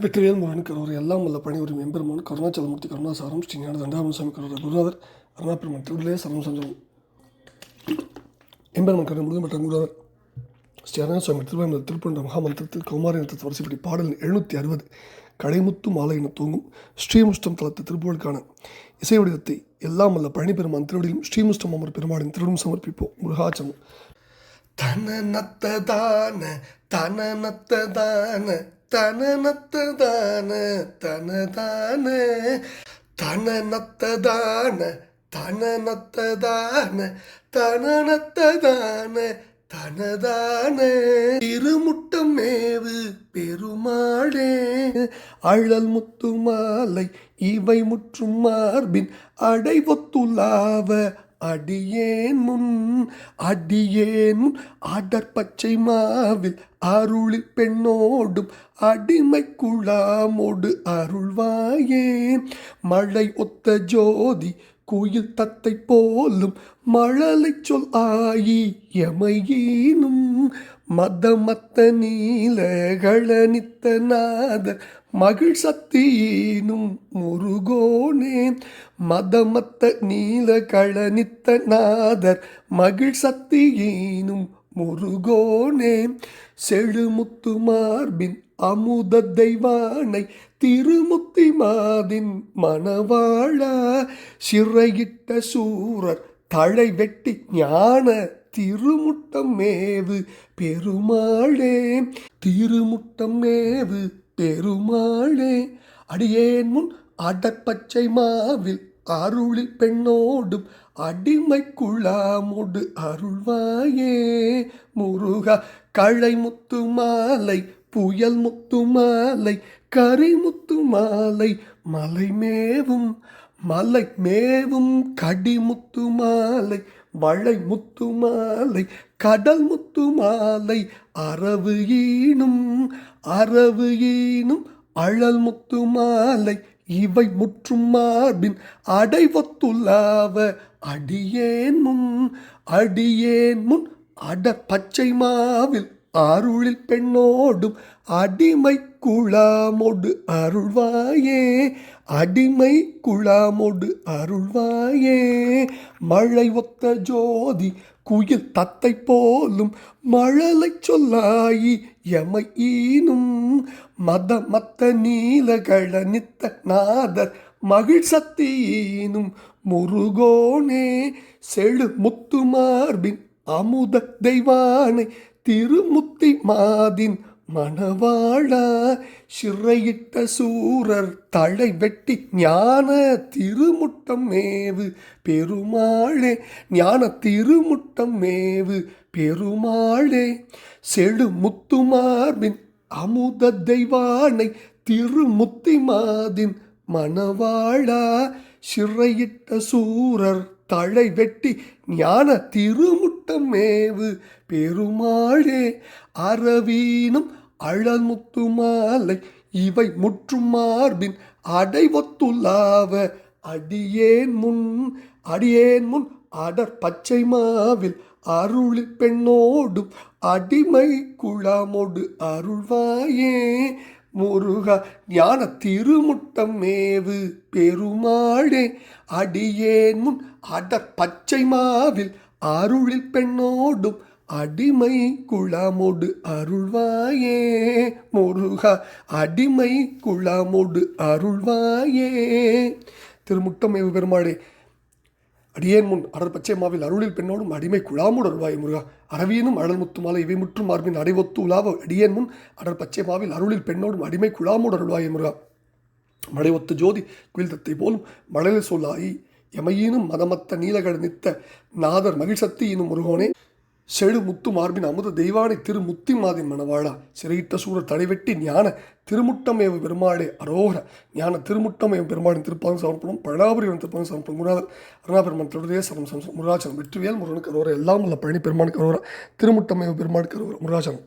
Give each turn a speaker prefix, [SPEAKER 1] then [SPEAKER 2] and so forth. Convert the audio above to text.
[SPEAKER 1] வெற்றிவேல் முருகன் கரூர் எல்லாம் வல்ல பணி ஒரு எம்பெருமான் கருணாச்சலமூர்த்தி கருணாசாரம் ஸ்ரீ ஞான தண்டாபுரம் குருநாதர் அருணாபெருமான் திருவிழே சரணம் சஞ்சலம் எம்பெருமன் கருணை முருகன் மற்றும் குருநாதர் ஸ்ரீ அருணா சுவாமி திருப்பண்ட மகாமந்திரத்தில் கௌமாரி இனத்தை வரிசைப்படி பாடல் எழுநூற்றி அறுபது கடைமுத்து மாலை என தூங்கும் ஸ்ரீமுஷ்டம் தளத்து திருப்புகளுக்கான இசை வடிவத்தை எல்லாம் வல்ல பழனி பெருமான் திருவடியிலும் ஸ்ரீமுஷ்டம் அமர் பெருமாளின் திருவிடும் சமர்ப்பிப்போம். முருகாச்சமம் தன நத்த தான தன நத்த தான தனநத்ததான தனதான தனநத்ததான தனநத்ததான தனநத்ததான தனதான. திருமுட்டம் மேவு பெருமாளே அழல் முத்து மாலை இவை முற்றும் மார்பின் அடைவொத்துலாவ அடியேன் முன் அடியேன் முன் அடற்பச்சை மாவில் அருளில் பெண்ணோடும் அடிமை குழாமோடு அருள்வாயே. மழை ஒத்த ஜோதி குயில் தத்தை போலும் மழலை சொல் ஆயி எமையீனும் மதமத்த நீலகளனித்த நாதர் மகிழ் சக்தியினும் முருகோனே. மதமத்த நீல களனித்த நாதர் மகிழ் சக்தியினும் முருகோனே. செழுமுத்து மார்பின் அமுத தெய்வானை திருமுத்தி மாதின் மணவாழா சிறையிட்ட சூரர் தழை வெட்டி ஞான திருமுட்டம் மேவு பெருமாளே. திருமுட்டம் மேவு பெருமாளே. அடியேன் முன் அடற்பச்சை மாவில் அருளி பெண்ணோடும் அடிமைக்குழாமோடு அருள்வாயே. முருகா களை முத்து மாலை புயல் முத்து மாலை கரி முத்து மாலை மலை மேவும் மலை மேவும் கடிமுத்து மாலை வளை முத்து மாலை கடல் முத்து மாலை அரவு ஈனும் அரவு ஈனும் அழல் முத்து மாலை இவை முற்றும் மார்பின் அடைவத்துள்ளாவ. அடியேன் முன் அடியேன் முன் அட பச்சை மாவில் அருளில் பெண்ணோடும் அடிமை குழாமோடு அருள்வாயே. அடிமை குழாமோடு அருள்வாயே. மழை ஒத்த ஜோதி குயில் தத்தை போலும் மழலை சொல்லாயி எமை ஈனும் மத மத்த நீலகள நித்த நாதர் மகிழ் சக்தியினும் முருகோனே செழு முத்து மார்பின் அமுத தெய்வானை திருமுத்தி மாதின் மணவாழா சிறையிட்ட சூரர் தலை வெட்டி ஞான திருமுட்டம் மேவு. பெருமாளே ஞான திருமுட்டம் மேவு. பெருமாளே செழு முத்துமார்பின் அமுத தெய்வானை திருமுத்தி மாதின் மணவாழா சிறையிட்ட சூரர் தழை வெட்டி ஞான திருமுட்டம் மேவு. பெருமாளே அரவீனும் அழல் மாலை இவை முற்றும் மார்பின் அடைவத்துலாவ அடியேன் முன் அடியேன் முன் அடர் பச்சை மாவில் அருளி பெண்ணோடும் அடிமை குழாமோடு அருள்வாயே. முருகா ஞான திருமுட்டம் மேவு பெருமாளே அடியேன் முன் அடர் பச்சை மாவில் அருளில் பெண்ணோடும் அடிமை குழாமோடு அருள்வாயே. முருகா அடிமை குழாமோடு அருள்வாயே. திருமுட்டமேவு பெருமாளே அடியேன் முன் அடர் பச்சை மாவில் அருளில் பெண்ணோடும் அடிமை குழாமோடு அருள்வாய் முருகா. அரவியனும் அழல் முத்து மாலை இவை முற்றும் மார்பின் அடைவொத்து உலாவ அடியேன் முன் அடர் பச்சை மாவில் அருளில் பெண்ணோடும் அடிமை குழாமோடு அருள்வாய் முருகா. மழை ஒத்து ஜோதி குயில் தத்தை போலும் மழலை சொல்லாயி எமையினும் மதமத்த நீலகட நித்த நாதர் மகிழ்சத்தி எனும் முருகோனே. செழு முத்து மார்பின் அமுத தெய்வானை திரு முத்தி மாதின் மணவாளா. சிறையிட்ட சூரர் தடைவெட்டி ஞான திருமுட்டமேவ பெருமாளே அரோகர. ஞான திருமுட்டமேவ பெருமாளின் திருப்பாதம் சமர்ப்பணம் பழாபுரிவன் திருப்பாதம் சமர்ப்பணம் குருநாதர் அருணாபெருமான் தொடரே சரம் சம்சம் முருகாச்சலம் வெற்றிவேல் முருகனுக்கு அரோர எல்லாம் உள்ள பழனி பெருமானுக்கு அரோரா திருமுட்டமேவ பெருமாளுக்கு அரோரா முருகாச்சலம்